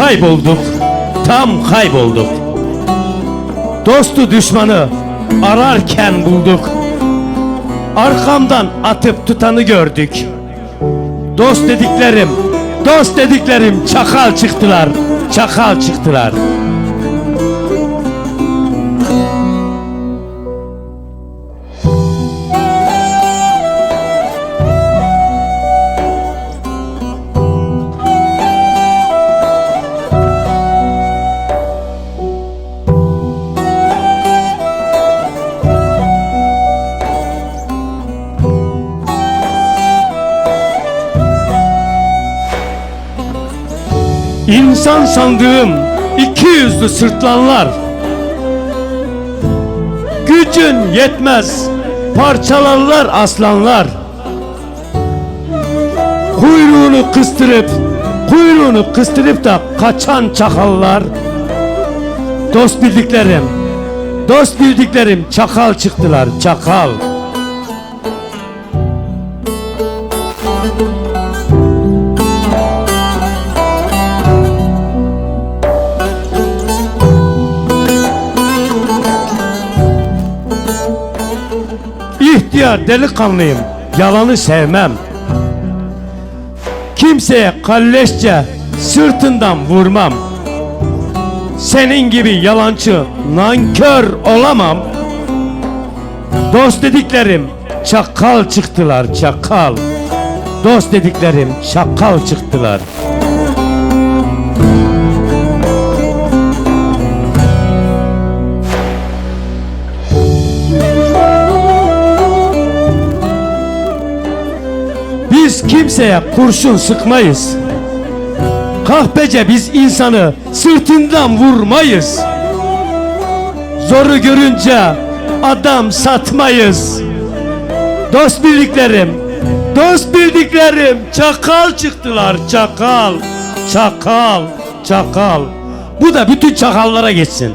kaybolduk, tam kaybolduk. Dostu düşmanı ararken bulduk. Arkamdan atıp tutanı gördük. Dost dediklerim, dost dediklerim çakal çıktılar, çakal çıktılar. İnsan sandığım iki yüzlü sırtlanlar. Gücün yetmez parçalarlar aslanlar. Kuyruğunu kıstırıp Kuyruğunu kıstırıp da kaçan çakallar. Dost bildiklerim Dost bildiklerim çakal çıktılar çakal İhtiyar delikanlıyım, yalanı sevmem. Kimseye kalleşçe sırtından vurmam. Senin gibi yalancı, nankör olamam. Dost dediklerim çakal çıktılar, çakal. Dost dediklerim çakal çıktılar. Kimseye kurşun sıkmayız. Kahpece biz insanı sırtından vurmayız. Zoru görünce adam satmayız. Dost bildiklerim, dost bildiklerim çakal çıktılar çakal, çakal, çakal. Bu da bütün çakallara geçsin.